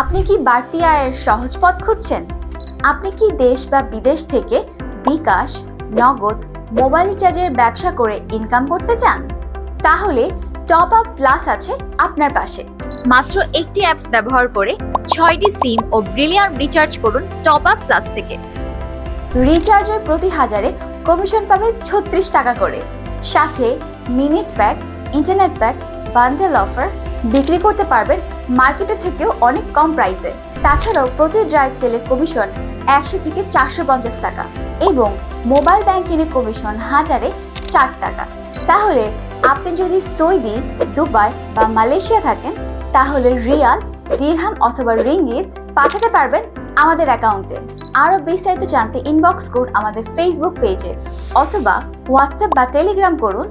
আপনি কি বাড়তি আয়ের সহজ পথ খুঁজছেন? আপনি কি দেশ বা বিদেশ থেকে বিকাশ, নগদ, মোবাইল রিচার্জের ব্যবসা করে ইনকাম করতে চান? তাহলে টপ আপ প্লাস আছে আপনার পাশে। মাত্র একটি অ্যাপস ব্যবহার করে ছয়টি সিম ও ব্রিলিয়ান্ট রিচার্জ করুন টপ আপ প্লাস থেকে। রিচার্জের প্রতি হাজারে কমিশন পাবেন ছত্রিশ টাকা করে। সাথে minute pack internet pack bundle offer বিক্রি করতে পারবেন মার্কেটে থেকেও অনেক কম প্রাইসে। তাছাড়াও প্রতি ড্রাইভ সেলে কমিশন একশো থেকে চারশো পঞ্চাশ টাকা এবং মোবাইল ব্যাংকিংয়ে কমিশন হাজারে চার টাকা। তাহলে আপনি যদি সৌদি, দুবাই বা মালয়েশিয়া থাকেন, তাহলে রিয়াল, দিরহাম অথবা রিঙ্গিত পাঠাতে পারবেন আমাদের অ্যাকাউন্টে। আরও বিস্তারিত জানতে ইনবক্স করুন আমাদের ফেসবুক পেজে অথবা হোয়াটসঅ্যাপ বা টেলিগ্রাম করুন।